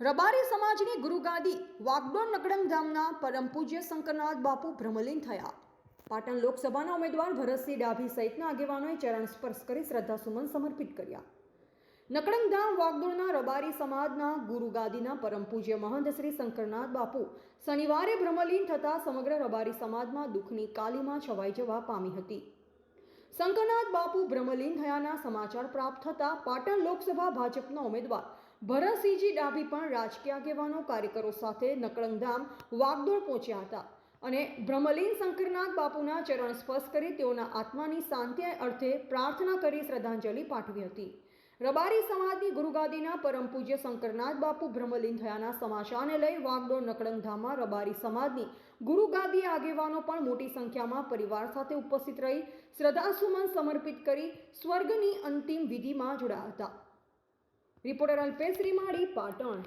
રબારી સમાજની ગુરુગાદી વાગડોર નકડંગ ધામના પરમ પૂજ્ય શંકરનાથ બાપુ ભ્રમલીન થયા. પાટણ લોકસભાના ઉમેદવાર ભરતસિંહ ડાભી સહિતના આગેવાનોએ ચરણ સ્પર્શ કરી શ્રદ્ધાસુમન સમર્પિત કર્યા. નકડંગધામ વાગડોળના રબારી સમાજના ગુરુગાદીના પરમ પૂજ્ય મહંત શ્રી શંકરનાથ બાપુ શનિવારે ભ્રમલીન થતા સમગ્ર રબારી સમાજમાં દુઃખની કાલીમાં છવાઈ જવા પામી હતી. શંકરનાથ બાપુ ભ્રમલીન થયાના સમાચાર પ્રાપ્ત થતા પાટણ લોકસભા ભાજપના ઉમેદવાર ભરતસિંહજી ડાભી પણ રાજકીય આગેવાનો, કાર્યકરો સાથે નકળંગધામ વાગદોડ પહોંચ્યા હતા અને બ્રહ્મલીન શંકરનાથ બાપુના ચરણ સ્પર્શ કરી તેઓના આત્માની શાંતિ અર્થે પ્રાર્થના કરી શ્રદ્ધાંજલિ પાઠવી હતી. રબારી સમાજની ગુરુગાદીના પરમ પૂજ્ય શંકરનાથ બાપુ બ્રહ્મલીન થયાના સમાચારને લઈ વાગડોળ નકળંગધામમાં રબારી સમાજની ગુરુગાદી આગેવાનો પણ મોટી સંખ્યામાં પરિવાર સાથે ઉપસ્થિત રહી શ્રદ્ધાસુમન સમર્પિત કરી સ્વર્ગની અંતિમ વિધિમાં જોડાયા હતા. રિપોર્ટર અલ્પેશ રીમાડી પાટણ